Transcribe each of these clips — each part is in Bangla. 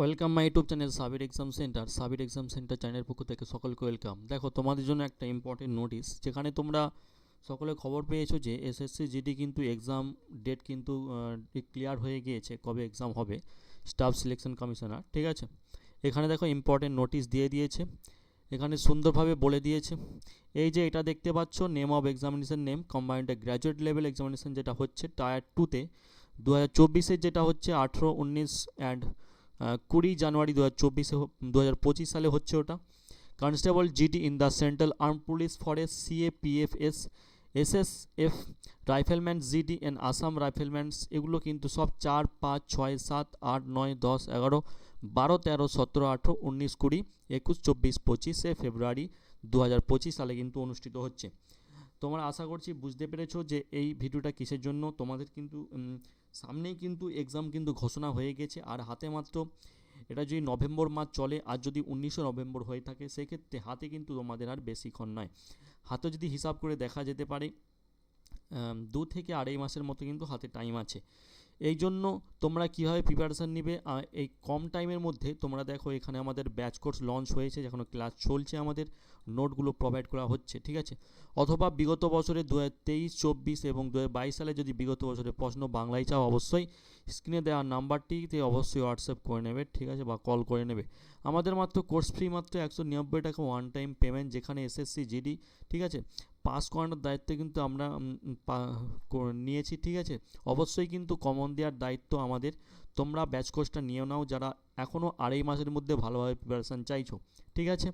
Welcome my YouTube channel Sabir exam centre Sabir exam centre চ্যানেলের পক্ষ থেকে সকলকে ওয়েলকাম দেখো, তোমাদের জন্য একটা ইম্পর্টেন্ট নোটিশ যেখানে তোমরা সকলে খবর পেয়েছ যে এসএসসি জিডি কিন্তু এক্সাম ডেট কিন্তু ক্লিয়ার হয়ে গিয়েছে কবে এক্সাম হবে স্টাফ সিলেকশন কমিশনার ঠিক আছে? এখানে দেখো ইম্পর্টেন্ট নোটিশ দিয়ে দিয়েছে, এখানে সুন্দরভাবে বলে দিয়েছে। এই যে এটা দেখতে পাচ্ছ name of examination name combined graduate level examination যেটা হচ্ছে টায়ার টুতে দু হাজার যেটা হচ্ছে, আঠেরো, উনিশ অ্যান্ড কুড়ি জানুয়ারি দু হাজার চব্বিশে দু হাজার পঁচিশ সালে হচ্ছে ওটা। Constable GD in the central arm police forces CA PFS SSF rifleman GD and Assam riflemans, এগুলো কিন্তু সব চার, পাঁচ, ছয়, সাত, আট, নয়, দশ, এগারো, বারো, তেরো, সতেরো, আঠেরো, উনিশ, কুড়ি, একুশ, চব্বিশ, পঁচিশে ফেব্রুয়ারি দু হাজার পঁচিশ সালে কিন্তু অনুষ্ঠিত হচ্ছে। তোমরা আশা করছি বুঝতে পেরেছ যে এই ভিডিওটা কিসের জন্য। তোমাদের কিন্তু সামনেই কিন্তু এক্সাম কিন্তু ঘোষণা হয়ে গেছে। আর হাতে মাত্র এটা যদি নভেম্বর মাস চলে, আর যদি উনিশে নভেম্বর হয়ে থাকে, সেক্ষেত্রে হাতে কিন্তু তোমাদের আর বেশিক্ষণ নয়। হাতে যদি হিসাব করে দেখা যেতে পারে দু থেকে আড়াই মাসের মতো কিন্তু হাতে টাইম আছে। এই জন্য তোমরা কীভাবে প্রিপারেশান নিবে? এই কম টাইমের মধ্যে তোমরা দেখো এখানে আমাদের ব্যাচ কোর্স লঞ্চ হয়েছে, যখন ক্লাস চলছে আমাদের। নোটগুলো প্রোভাইড করা হচ্ছে, ঠিক আছে? অথবা বিগত বছরে দু হাজার তেইশ, চব্বিশ এবং দু বাইশ সালে যদি বিগত বছরের প্রশ্ন বাংলায় চাও, অবশ্যই স্ক্রিনে দেওয়া নাম্বারটিতে অবশ্যই হোয়াটসঅ্যাপ করে নেবে, ঠিক আছে? বা কল করে নেবে। আমাদের মাত্র কোর্স ফ্রি মাত্র একশো নিরানব্বই টাকা ওয়ান টাইম পেমেন্ট যেখানে এসএসসি জিডি ঠিক আছে? পাস করানোর দায়িত্ব কিন্তু আমরা নিয়েছি, ঠিক আছে? অবশ্যই কিন্তু কমন দেওয়ার দায়িত্ব আমাদের। তোমরা ব্যাচ কোর্সটা নিয়ে নাও, যারা এখনও আড়াই মাসের মধ্যে ভালোভাবে প্রিপারেশান চাইছো, ঠিক আছে?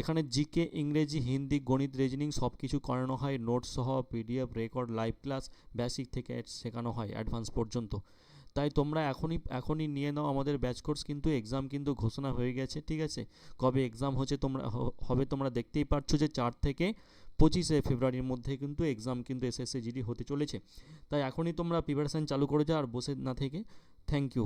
এখানে জিকে ইংরেজি, হিন্দি, গণিত রিজনিং সব কিছু করানো হয়। নোটস সহ PDF record live class basic থেকে শেখানো হয় অ্যাডভান্স পর্যন্ত। তাই তোমরা এখনই এখনই নিয়ে নাও আমাদের ব্যাচ কোর্স কিন্তু এক্সাম কিন্তু ঘোষণা হয়ে গেছে, ঠিক আছে? কবে এক্সাম হচ্ছে তোমরা হবে তোমরা দেখতেই পারছ যে চার থেকে পঁচিশে ফেব্রুয়ারির মধ্যে কিন্তু এক্সাম কিন্তু এসএসসি জিডি হতে চলেছে। তাই এখনই তোমরা প্রিপারেশান চালু করে যাও আর বসে না থেকে। Thank you